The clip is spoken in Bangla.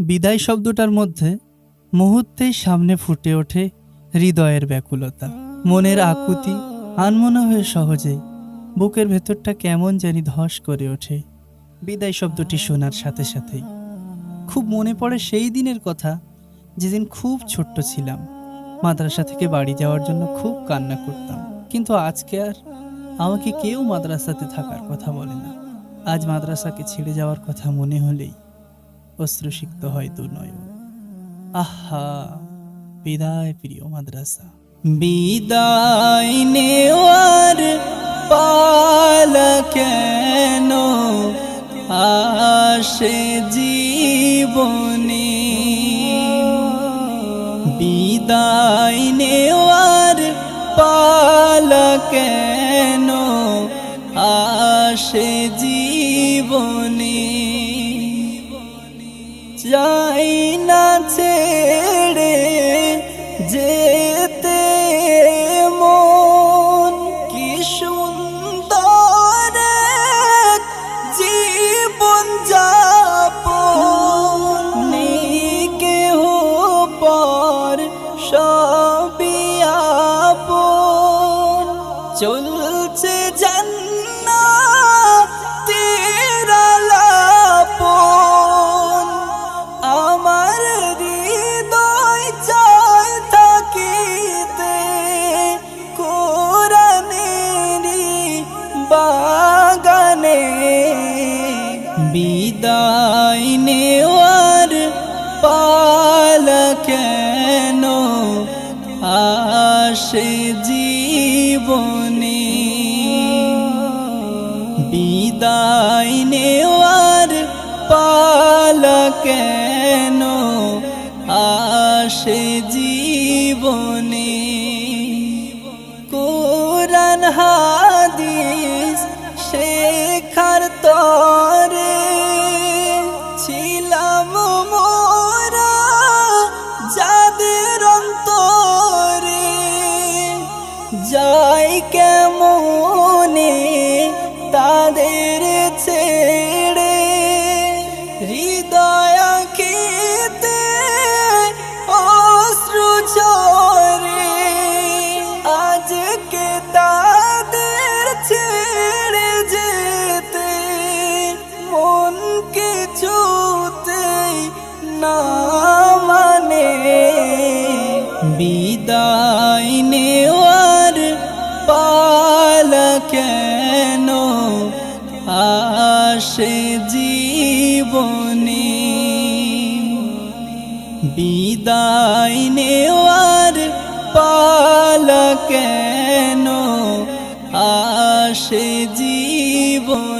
বিদায় শব্দটার মধ্যে মুহূর্তেই সামনে ফুটে ওঠে হৃদয়ের ব্যাকুলতা। মনের আকুতি, আনমনা হয়ে সহজে বুকের ভেতরটা কেমন জানি ধস করে ওঠে। বিদায় শব্দটি শোনার সাথে সাথেই। খুব মনে পড়ে সেই দিনের কথা, যেদিন খুব ছোট্ট ছিলাম। মাদ্রাসা থেকে বাড়ি যাওয়ার জন্য খুব কান্না করতাম। কিন্তু আজকে আর আমাকে কেউ মাদ্রাসাতে থাকার কথা বলে না। আজ মাদ্রাসাকে ছেড়ে যাওয়ার কথা মনে হলেই অশ্রুসিক্ত হয় দু নয় আহা, বিদায় প্রিয় মাদ্রাসা। বিদায় নেওয়ার পালা কেন? আসে জীবনে। বিদায় নেওয়ার পালা কেন? আসে জীবনে। চাই না ছেড়ে যেতে মন কি সুন্দর জীবন যাপন। নেই কেহ পর সবই আপন। বিদায় নেওয়ার পালা কেন? আসে জীবনে। বিদায় নেওয়ার পালা কেন? আসে জীবনে। কোরআন হাদিস শেখার তরে যাই কেমনে তাদের ছেড়ে। হৃদয় খেতে অশ্রু ঝরে। আজকে তাদের ছেড়ে যেতে মন কিছুতেই না মানে। বিদায় নেওয়ার আসে জীবনে বিদায় নেওয়ার পালা কেন? আসে জীবনে